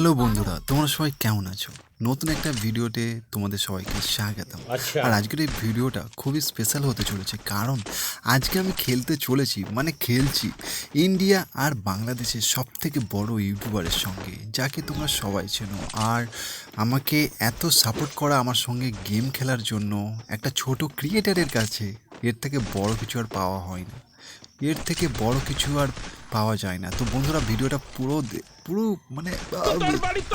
Hello বন্ধুরা তোমরা সবাই কেমন আছো? নতুন একটা ভিডিওতে তোমাদের সবাইকে স্বাগতম। আচ্ছা। আর আজকের এই ভিডিওটা খুবই স্পেশাল হতে চলেছে কারণ আজকে আমি খেলতে চলেছি মানে খেলছি ইন্ডিয়া আর বাংলাদেশের সব থেকে বড় ইউটিউবারের সঙ্গে যাকে তোমরা সবাই চেনো। আর আমাকে এত সাপোর্ট করা আমার সঙ্গে গেম খেলার জন্য একটা ছোট ক্রিয়েটারের কাছে এর থেকে বড় কিছু আর পাওয়া হয় না এর থেকে বড় কিছু আর পাওয়া যায় না। তো বন্ধুরা ভিডিওটা পুরো পুরো মানে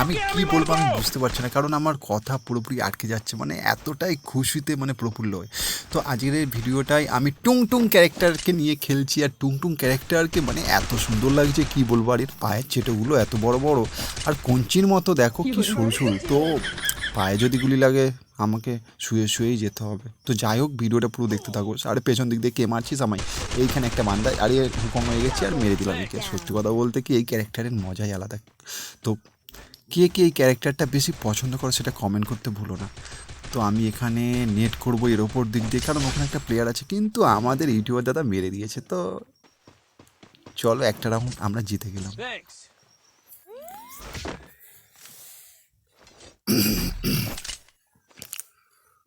আমি কি বলব আমি বুঝতে পারছি না কারণ আমার কথা পুরোপুরি আটকে যাচ্ছে মানে এতটাই খুশিতে মানে প্রফুল্ল হয়। তো আজকের এই ভিডিওটাই আমি টুং টুং ক্যারেক্টারকে নিয়ে খেলছি আর টুং টুং ক্যারেক্টারকে মানে এত সুন্দর লাগছে কি বলব? আর এর পায়ের চেটেগুলো এত বড় বড় আর কঞ্চির মতো দেখো কি সরু সরু তো পায়ে যদি গুলি লাগে, আমাকে শুয়ে শুয়েই যেতে হবে। তো যাই হোক, ভিডিওটা পুরো দেখতে থাকো। আরে পেছন দিক দিয়ে কে মারছিস আমায়? এইখানে একটা বান্দা, আরে হুকম হয়ে গেছি আর মেরে দিলাম একে। সত্যি কথা বলতে কি, এই ক্যারেক্টারের মজাই আলাদা। তো কে কে এই ক্যারেক্টারটা বেশি পছন্দ করে সেটা কমেন্ট করতে ভুলো না। তো আমি এখানে নেট করব এর ওপর দিক দিয়ে, কারণ ওখানে একটা প্লেয়ার আছে, কিন্তু আমাদের ইউটিউবার দাদা মেরে দিয়েছে। তো চলো একটা রাউন্ড আমরা জিতে গেলাম।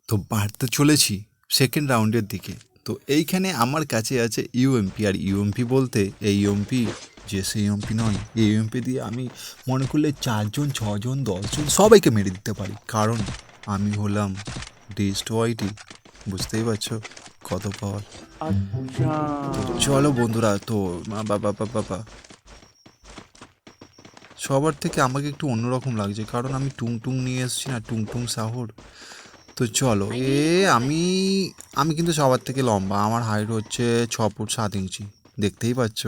তো বাড়তে চলেছি সেকেন্ড রাউন্ডের দিকে। তো এইখানে আমার কাছে আছে ইউএমপি আর ইউএমপি বলতে এই ইউএমপি যে সেই ইউএমপি নয় এই ইউএমপি দিয়ে আমি মনে করলে চারজন ছজন দশজন সবাইকে মেরে দিতে পারি। কারণ আমি হলাম ডিস্ট ওয়াইটি বুঝতেই পারছ? কত পাওয়ার তো চলো বন্ধুরা তো মা বাবা বাবা বাবা সবার থেকে আমাকে একটু অন্যরকম লাগছে কারণ আমি টুং টুং নিয়ে এসেছি না টুং টুং সাহর। তো চলো এ আমি আমি কিন্তু সবার থেকে লম্বা আমার হাইট হচ্ছে ছ ফুট সাত ইঞ্চি দেখতেই পাচ্ছ।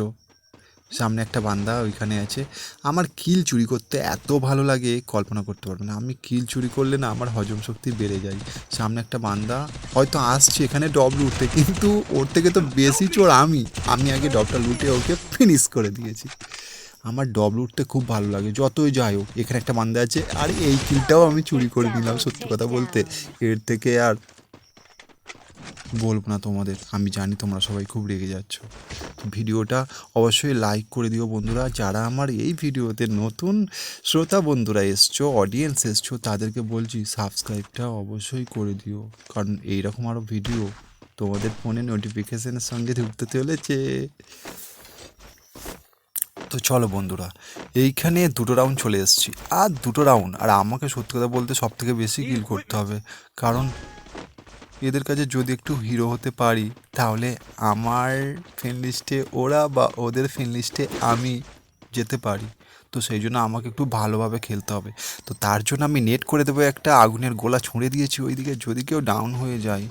সামনে একটা বান্দা ওইখানে আছে। আমার কিল চুরি করতে এত ভালো লাগে কল্পনা করতে পারবে না। আমি কিল চুরি করলে না আমার হজম শক্তি বেড়ে যায়। সামনে একটা বান্দা হয়তো আসছে এখানে ডব লুটতে কিন্তু ওর থেকে তো বেশি চোর আমি। আমি আগে ডবটা লুটে ওকে ফিনিশ করে দিয়েছি। আমার ডব লুটতে খুব ভালো লাগে, যতই যাই হোক, এখানে একটা বান্দা আছে, আর এই কিলটাও আমি চুরি করে নিলাম, সত্যি কথা বলতে। এর থেকে আর বলব না তোমাদের, আমি জানি তোমরা সবাই খুব রেগে যাচ্ছ। ভিডিওটা অবশ্যই লাইক করে দিও বন্ধুরা, যারা আমার এই ভিডিওতে নতুন শ্রোতা বন্ধুরা এসছো অডিয়েন্স এসছো, তাদেরকে বলছি সাবস্ক্রাইবটা অবশ্যই করে দিও। কারণ এইরকম আরও ভিডিও তোমাদের ফোনে নোটিফিকেশনের সঙ্গে ঢুকতে চলেছে। তো চলো বন্ধুরা, এইখানে দুটো রাউন্ড চলে এসেছি। আর দুটো রাউন্ড আর আমাকে সত্যি কথা বলতে সব থেকে বেশি কিল করতে হবে। কারণ এদের কাছে যদি একটু হিরো হতে পারি, তাহলে আমার ফ্রেন্ড লিস্টে ওরা বা ওদের ফ্রেন্ড লিস্টে আমি যেতে পারি। তো সেই জন্য আমাকে একটু ভালোভাবে খেলতে হবে। তো তার জন্য আমি নেট করে দেবো একটা আগুনের গোলা ছুঁড়ে দিয়েছি ওইদিকে। যদি কেউ ডাউন হয়ে যায়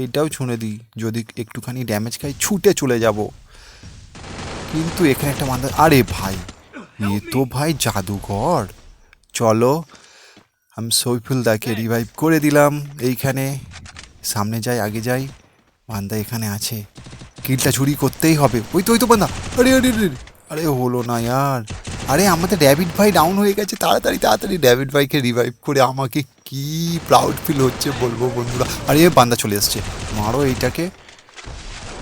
এইটাও ছুঁড়ে দিই। যদি একটুখানি ড্যামেজ খাই, ছুটে চলে যাব। কিন্তু এখানে একটা মান্দা আরে ভাই, এ তো ভাই জাদুঘর। চলো, আমি সৈফুল দাকে রিভাইভ করে দিলাম এইখানে। সামনে যাই, আগে যাই। বান্দা এখানে আছে। কিলটা চুরি করতেই হবে। ওই তো ওই তো বান্দা। আরে আরে আরে আরে, হলো না ইয়ার। আরে, আমাদের ড্যাভিড ভাই ডাউন হয়ে গেছে। তাড়াতাড়ি তাড়াতাড়ি ড্যাভিড ভাইকে রিভাইভ করে আমাকে কি প্রাউড ফিল হচ্ছে বলব বন্ধুরা। আরে, বান্দা চলে এসছে। মারো এইটাকে।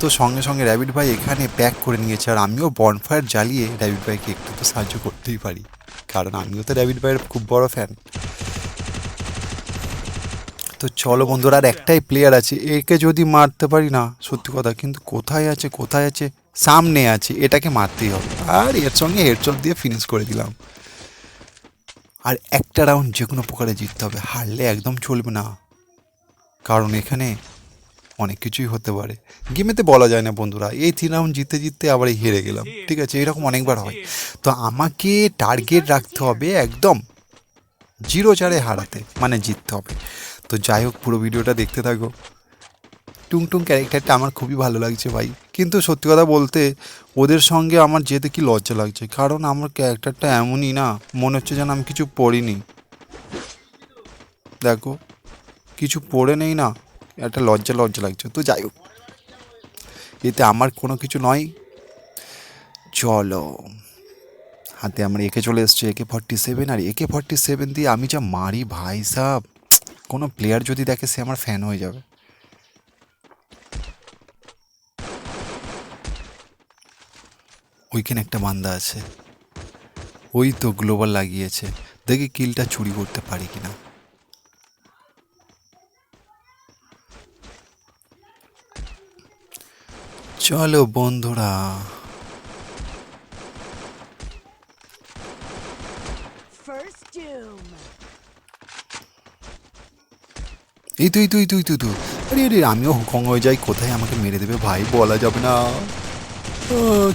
তো সঙ্গে সঙ্গে র্যাবিট ভাই এখানে প্যাক করে নিয়েছে। আর আমিও বনফায়ার জ্বালিয়ে র্যাবিট ভাইকে একটু তো সাহায্য করতেই পারি। কারণ আমিও তো র্যাবিট ভাইয়ের খুব বড় ফ্যান তো চলো বন্ধুরা, আর একটাই প্লেয়ার আছে। একে যদি মারতে পারি না, সত্যি কথা, কিন্তু কোথায় আছে কোথায় আছে, সামনে আছে, এটাকে মারতেই হবে। আর এর সঙ্গে হেডশট দিয়ে ফিনিশ করে দিলাম। আর একটা রাউন্ড যে কোনো প্রকারে জিততে হবে, হারলে একদম চলবে না। কারণ এখানে অনেক কিছুই হতে পারে। গেমেতে বলা যায় না বন্ধুরা, এই তিন রাউন্ড জিততে জিততে আবার হেরে গেলাম, ঠিক আছে? এরকম অনেকবার হয়। তো আমাকে টার্গেট রাখতে হবে একদম জিরো চারে হারাতে মানে জিততে হবে। তো যাই হোক, পুরো ভিডিওটা দেখতে থাকো। টুংটুং ক্যারেক্টারটা আমার খুবই ভালো লাগছে ভাই। কিন্তু সত্যি কথা বলতে, ওদের সঙ্গে আমার যেতে কি লজ্জা লাগছে? কারণ আমার ক্যারেক্টারটা এমনই না, মনে হচ্ছে যেন আমি কিছু পড়িনি। দেখো, কিছু পড়ে নেই না। একটা লজ্জা লজ্জা লাগছে। তো যাই হোক, এতে আমার কোনো কিছু নয়। চলো, হাতে আমার একে চলে এসছে, একে ফর্টি সেভেন আর একে ফর্টি সেভেন দিয়ে আমি যা মারি ভাই সাহ কোনো প্লেয়ার যদি দেখে সে আমার ফ্যান হয়ে যাবে। ওইখানে একটা বান্দা আছে। ওই তো গ্লোবাল লাগিয়েছে। দেখি কিলটা চুরি করতে পারি কিনা। চলো বন্ধুরা। এই তুই তুই তুই তুই তুই। আরে আরে আমিও হুকং হয়ে যাই। কোথায় আমাকে মেরে দেবে ভাই? বলা যাবে না।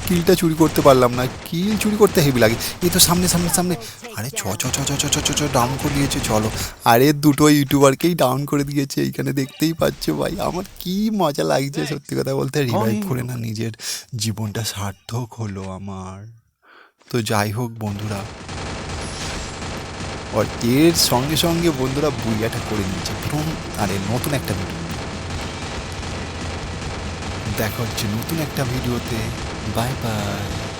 কিলটা চুরি করতে পারলাম না। কিল চুরি করতে হেভি লাগে। এই তো সামনে সামনে সামনে। আরে চ চ চ চ চ চ চ চ ডাউন করে দিয়েছে চলো। আরে দুটো ইউটিউবারকেই ডাউন করে দিয়েছে এইখানে দেখতেই পাচ্ছ ভাই। আমার কি মজা লাগছে সত্যি কথা বলতে। রিভাইভ করে না নিজের জীবনটা সার্থক হলো আমার। তো যাই হোক বন্ধুরা। আর এর সঙ্গে সঙ্গে বন্ধুরা বুইয়াটা করে নিয়েছে। পুরো আরে নতুন একটা ভিডিও দেখা হচ্ছে নতুন একটা ভিডিওতে। Bye bye.